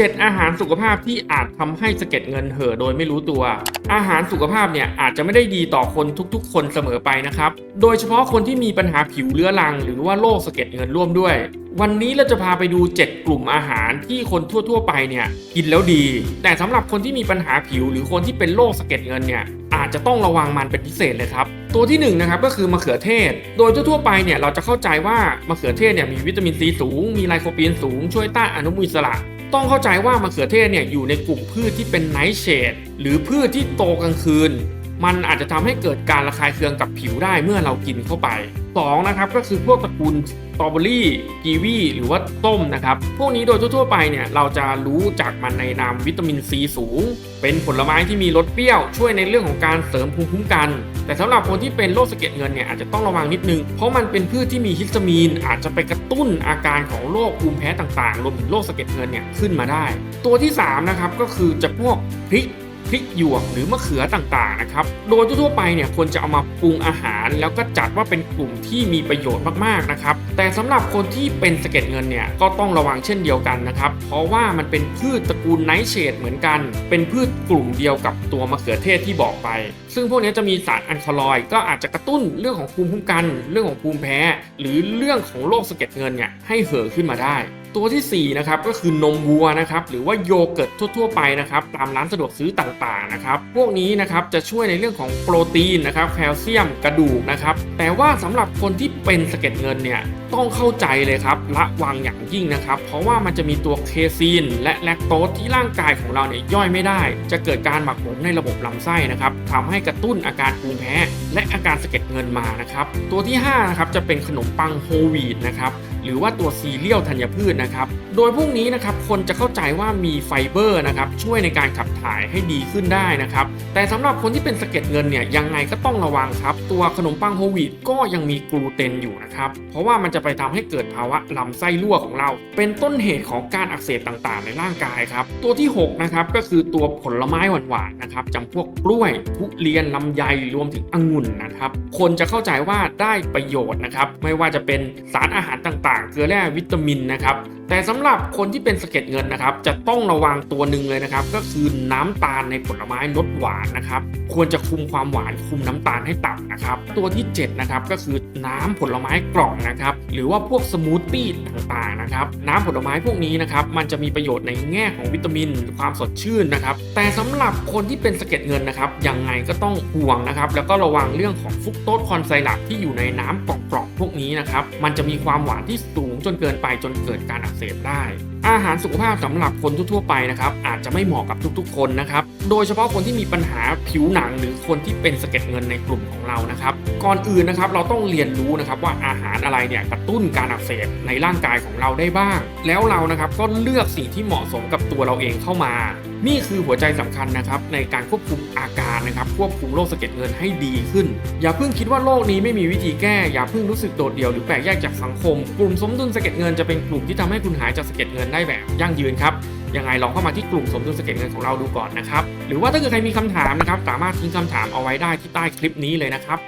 7 อาหารสุขภาพที่อาจทำให้สะเก็ดเงินเห่อโดยไม่รู้ตัว อาหารสุขภาพเนี่ยอาจจะไม่ได้ดีต่อคนทุกๆ คนเสมอไปนะครับ โดยเฉพาะคนที่มีปัญหาผิวเรื้อรัง หรือว่าโรคสะเก็ดเงินร่วมด้วย วันนี้เราจะพาไปดู 7 กลุ่มอาหารที่คนทั่ว ๆ ไปเนี่ยกินแล้วดี แต่สำหรับคนที่มีปัญหาผิวหรือคนที่เป็นโรคสะเก็ดเงินเนี่ยอาจจะต้องระวังมันเป็นพิเศษเลยครับตัวที่1นงนะครับก็คือมะเขือเทศ โดยทั่วๆไปเนี่ยเราจะเข้าใจว่ามะเขือเทศเนี่ยมีวิตามินซีสูง มีไลโคปีนสูง ช่วยต้านอนุมูลอิสระ ต้องเข้าใจว่ามะเขือเทศเนี่ยอยู่ในกลุ่มพืชที่เป็นไนท์เชดหรือพืชที่โตกลางคืน มันอาจจะทำให้เกิดการระคายเคืองกับผิวได้เมื่อเรากินเข้าไป2นะครับก็คือพวกตระกูลสตรอเบอรี่กีวีหรือว่าต้มนะครับ พวกนี้โดยทั่ว ๆ ไปเนี่ยเราจะรู้จากมันในนามวิตามินซีสูง เป็นผลไม้ที่มีรสเปรี้ยว ช่วยในเรื่องของการเสริมภูมิคุ้มกัน แต่สำหรับคนที่เป็นโรคสะเก็ดเงินเนี่ยอาจจะต้องระวังนิดนึง เพราะมันเป็นพืชที่มีฮิสตามีน อาจจะไปกระตุ้นอาการของโรคภูมิแพ้ต่างๆ รวมถึงโรคสะเก็ดเงินเนี่ยขึ้นมาได้ ตัวที่สามนะครับก็คือจะพวกพริก พริกหยวกหรือมะเขือต่างๆนะครับ โดยทั่วๆไปเนี่ยควรจะเอามาปรุงอาหาร แล้วก็จัดว่าเป็นกลุ่มที่มีประโยชน์มากๆนะครับ แต่สำหรับคนที่เป็นสะเก็ดเงินเนี่ยก็ต้องระวังเช่นเดียวกันนะครับ เพราะว่ามันเป็นพืชตระกูลไนท์เชดเหมือนกัน เป็นพืชกลุ่มเดียวกับตัวมะเขือเทศที่บอกไป ซึ่งพวกนี้จะมีสารอัลคาลอยก็อาจจะกระตุ้นเรื่องของภูมิคุ้มกัน เรื่องของภูมิแพ้ หรือเรื่องของโรคสะเก็ดเงินเนี่ยให้เห่อขึ้นมาได้ ตัวที่ 4 นะครับก็คือนมวัวนะครับหรือว่าโยเกิร์ตทั่ว ๆ ไปนะครับตามร้านสะดวกซื้อต่างๆนะครับพวกนี้นะครับจะช่วยในเรื่องของโปรตีนนะครับแคลเซียมกระดูกนะครับแต่ว่าสำหรับคนที่เป็นสะเก็ดเงินเนี่ยต้องเข้าใจเลยครับระวังอย่างยิ่งนะครับ เพราะว่ามันจะมีตัวเคซีน และแลคโตสที่ร่างกายของเราเนี่ยย่อยไม่ได้ จะเกิดการหมักหมมในระบบลำไส้นะครับทำให้กระตุ้นอาการภูมิแพ้ และอาการสะเก็ด เงินมานะครับ ตัวที่5นะครับจะเป็นขนมปังโฮลวีตนะครับหรือว่าตัวซีเรียลธัญพืชนะครับ โดยพวกนี้นะครับคนจะเข้าใจว่ามีไฟเบอร์นะครับช่วยในการขับถ่ายให้ดีขึ้นได้นะครับ แต่สำหรับคนที่เป็นสะเก็ดเงินเนี่ยยังไงก็ต้องระวังครับ ตัวขนมปังโฮวีตก็ยังมีกลูเตนอยู่นะครับ เพราะว่ามันจะไปทำให้เกิดภาวะลำไส้รั่วของเรา เป็นต้นเหตุของการอักเสบต่างๆ ในร่างกายครับ ตัวที่6นะครับก็คือตัวผลไม้หวานๆนะครับจำพวกกล้วยทุเรียนลำไยรวมถึงองุ่นนะครับ คนจะเข้าใจว่าได้ประโยชน์นะครับ ไม่ว่าจะเป็นสารอาหารต่างๆ เกลือแร่วิตามินนะครับแต่สำหรับคนที่เป็นสะเก็ดเงินนะครับจะต้องระวังตัวหนึ่งเลยนะครับ ก็คือน้ำตาลในผลไม้รสหวานนะครับ ควรจะคุมความหวานคุมน้ำตาลให้ต่ำนะครับ ตัวที่7นะครับก็คือน้ำผลไม้กล่องนะครับ หรือว่าพวกสมูทตี้ต่างๆนะครับ น้ำผลไม้พวกนี้นะครับมันจะมีประโยชน์ในแง่ของวิตามิน ความสดชื่นนะครับ แต่สำหรับคนที่เป็นสะเก็ดเงินนะครับยังไงก็ต้องห่วงนะครับ แล้วก็ระวังเรื่องของฟุกโตสคอนไซรัปที่อยู่ในน้ำกล่องๆพวกนี้นะครับ มันจะมีความหวานที่สูงจนเกินไปจนเกิดการอักเสบได้ อาหารสุขภาพสำหรับคนทั่วๆไปนะครับอาจจะไม่เหมาะกับทุกๆ คนนะครับ โดยเฉพาะคนที่มีปัญหาผิวหนังหรือคนที่เป็นสะเก็ดเงินในกลุ่มของเรานะครับ ก่อนอื่นนะครับเราต้องเรียนรู้นะครับว่าอาหารอะไรเนี่ยกระตุ้นการอักเสบในร่างกายของเราได้บ้าง แล้วเรานะครับก็เลือกสิ่งที่เหมาะสมกับตัวเราเองเข้ามา นี่คือหัวใจสำคัญนะครับในการควบคุมอาการนะครับควบคุมโรคสะเก็ดเงินให้ดีขึ้น อย่าเพิ่งคิดว่าโรคนี้ไม่มีวิธีแก้ อย่าเพิ่งรู้สึกโดดเดี่ยวหรือแปลกแยกจากสังคม กลุ่มสมดุลสะเก็ดเงินจะเป็นกลุ่มที่ทำให้คุณหายจากสะเก็ดเงินได้แบบยั่งยืนครับยังไงลองเข้ามาที่กลุ่มสมดุลสะเก็ดเงินของเราดูก่อนนะครับหรือว่าถ้าเกิดใครมีคำถามนะครับสามารถทิ้งคำถามเอาไว้ได้ที่ใต้คลิปนี้เลยนะครับ